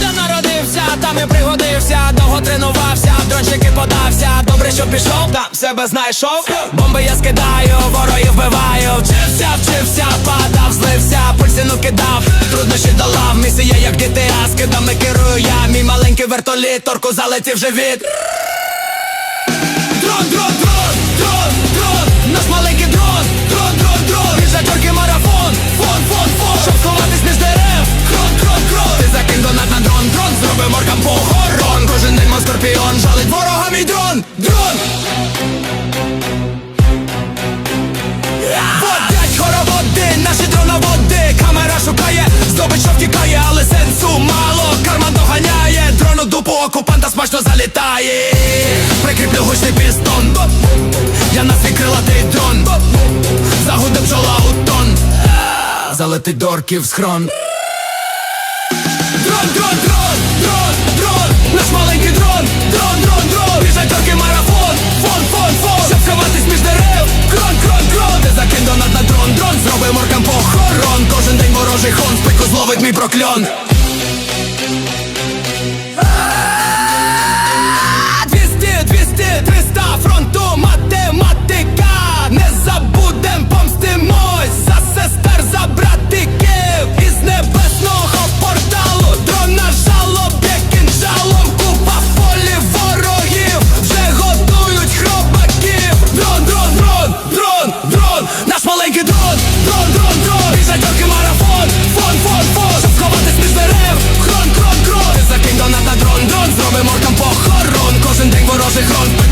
Де народився, там і пригодився, довго тренувався, дрончики подався, добре, що пішов, там себе знайшов, бомби я скидаю, ворогів вбиваю, вчився, вчився, падав, злився, пульсину кидав, труднощі долав, місія, як GTA, скидами керую я, мій маленький вертоліт, торку залетів живіт. Дрон, дрон, дрон, дрон! Прикріплю гучний пістон? Я на свій крилатий дрон. Загуде бджола у тон. Залетить до орків схрон Дрон, дрон, дрон, дрон, дрон. Наш маленький дрон, дрон, дрон, дрон. Біжать орки марафон, фон, фон, фон. Щоб сховатись між дерев, крон, крон, крон. Ти закинь донат на дрон, дрон Зроби моркам похорон. Кожен день ворожий хон, спику зловить мій прокльон Roże